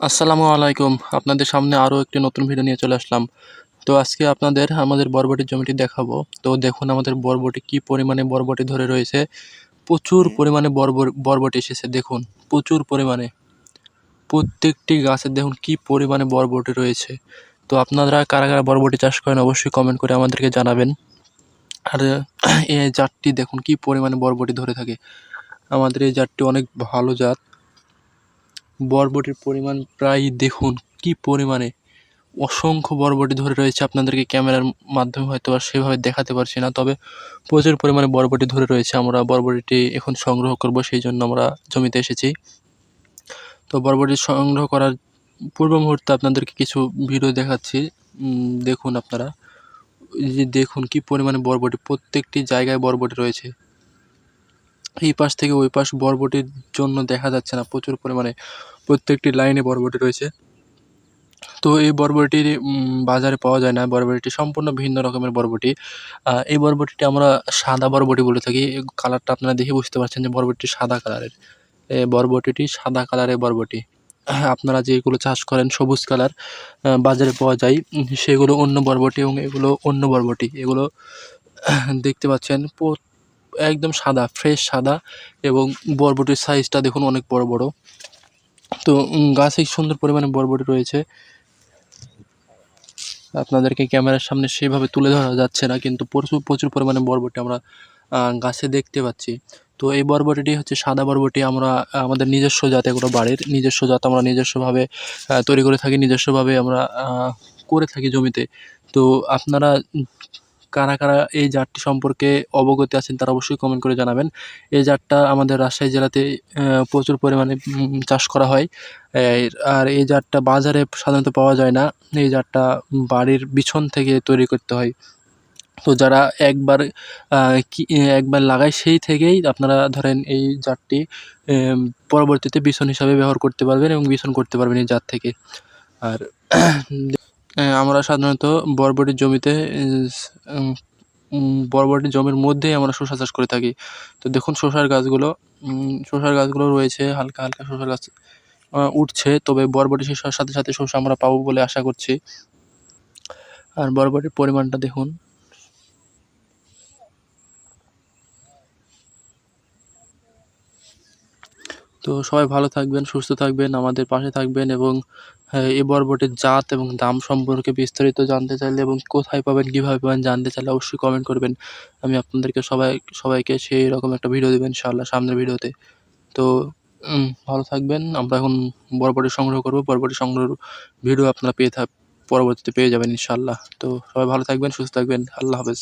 আসসালামু আলাইকুম। আপনাদের সামনে আরও একটি নতুন ভিডিও নিয়ে চলে আসলাম। তো আজকে আপনাদের, আমাদের বরবটির জমিটি দেখাবো। তো দেখুন আমাদের বরবটি কি পরিমাণে বরবটি ধরে রয়েছে। প্রচুর পরিমাণে বরবটি এসেছে, দেখুন। প্রচুর পরিমাণে। প্রত্যেকটি গাছের দেখুন কি পরিমাণে বরবটি রয়েছে। তো আপনারা কারা কারা বরবটি চাষ করেন অবশ্যই কমেন্ট করে আমাদেরকে জানাবেন। আর এই জাতটি দেখুন কি পরিমাণে বরবটি ধরে থাকে। আমাদের এই জাতটি অনেক ভালো জাত। বরবটির পরিমাণ প্রায় দেখুন, কি পরিমাণে? অসংখ্য বরবটি ধরে রয়েছে আপনাদেরকে ক্যামেরার মাধ্যমে হয়তো আর সেভাবে দেখাতে পারছি না, তবে প্রচুর পরিমাণে বরবটি ধরে রয়েছে, আমরা বরবটিটি এখন সংগ্রহ করব, সেই জন্য আমরা জমিতে এসেছি। তো বরবটি সংগ্রহ করার পূর্ব মুহূর্তে আপনাদেরকে কিছু ভিডিও দেখাচ্ছি দেখুন আপনারা। যে দেখুন, কি পরিমাণে বরবটি, প্রত্যেকটি জায়গায় বরবটি রয়েছে। এই পাশ থেকে ওই পাশ বরবটির জন্য দেখা যাচ্ছে না, প্রচুর পরিমাণে প্রত্যেকটি লাইনে বরবটি রয়েছে। তো এই বরবটির বাজারে পাওয়া যায় না। বরবটিটি সম্পূর্ণ ভিন্ন রকমের বরবটি। এই বরবটিটি আমরা সাদা বরবটি বলে থাকি। কালারটা আপনারা দেখে বুঝতে পারছেন যে বরবটিটি সাদা কালারের। বরবটিটি সাদা কালারের বরবটি। আপনারা যেগুলো চাষ করেন সবুজ কালার বাজারে পাওয়া যায়, সেগুলো অন্য বরবটি এবং এগুলো অন্য বরবটি। এগুলো দেখতে পাচ্ছেন একদম সাদা ফ্রেশ সাদা এবং বরবটির সাইজটা দেখুন অনেক বড় বড়। তো গাছে সুন্দর পরিমাণে বরবটি রয়েছে? আপনাদেরকে ক্যামেরার সামনে সেভাবে তুলে ধরা যাচ্ছে না, কিন্তু প্রচুর প্রচুর পরিমাণে বরবটি আমরা গাছে দেখতে পাচ্ছি। তো এই বরবটিটি হচ্ছে সাদা বরবটি, আমরা, আমাদের নিজস্ব জাত, এগুলো বাড়ির নিজস্ব জাত, আমরা নিজস্বভাবে তৈরি করে থাকি, নিজস্বভাবে আমরা করে থাকি জমিতে। তো আপনারা কারা কারা এই জাতটি সম্পর্কে অবগত আছেন তারা অবশ্যই কমেন্ট করে জানাবেন। এই জাতটা আমাদের রাজশাহী জেলাতে প্রচুর পরিমাণে চাষ করা হয়। আর এই জাতটা বাজারে সাধারণত পাওয়া যায় না। এই জাতটা বাড়ির বিছন থেকে তৈরি করতে হয়। তো যারা একবার একবার লাগায় সেই থেকেই আপনারা ধরেন এই জাতটি পরবর্তীতে বিছন হিসাবে ব্যবহার করতে পারবেন এবং বিছন করতে পারবেন এই জাত থেকে। আর আমরা সাধারণত বরবটির জমিতে বরবটির জমির মধ্যেই আমরা শসা চাষ করে থাকি। তো দেখুন শশার গাছগুলো শসার গাছগুলো রয়েছে, হালকা হালকা শসার গাছ উঠছে। তবে বরবটি শশার সাথে সাথে শসা আমরা পাবো বলে আশা করছি। আর বরবটির পরিমাণটা দেখুন তো সবাই ভালো থাকবেন সুস্থ থাকবেন আমাদের পাশে থাকবেন এবং হ্যাঁ, এই বরবটির জাত এবং দাম সম্পর্কে বিস্তারিত জানতে চাইলে এবং কোথায় পাবেন কীভাবে পাবেন জানতে চাইলে অবশ্যই কমেন্ট করবেন। আমি আপনাদেরকে সবাই সবাইকে সেই রকম একটা ভিডিও দেবেন ইনশাআল্লাহ সামনের ভিডিওতে তো। ভালো থাকবেন। আমরা এখন বরবটি সংগ্রহ করব। বরবটি সংগ্রহ ভিডিও আপনারা পেয়ে থাক পরবর্তীতে পেয়ে যাবেন ইনশাআল্লাহ। তো সবাই ভালো থাকবেন সুস্থ থাকবেন। আল্লাহ হাফেজ।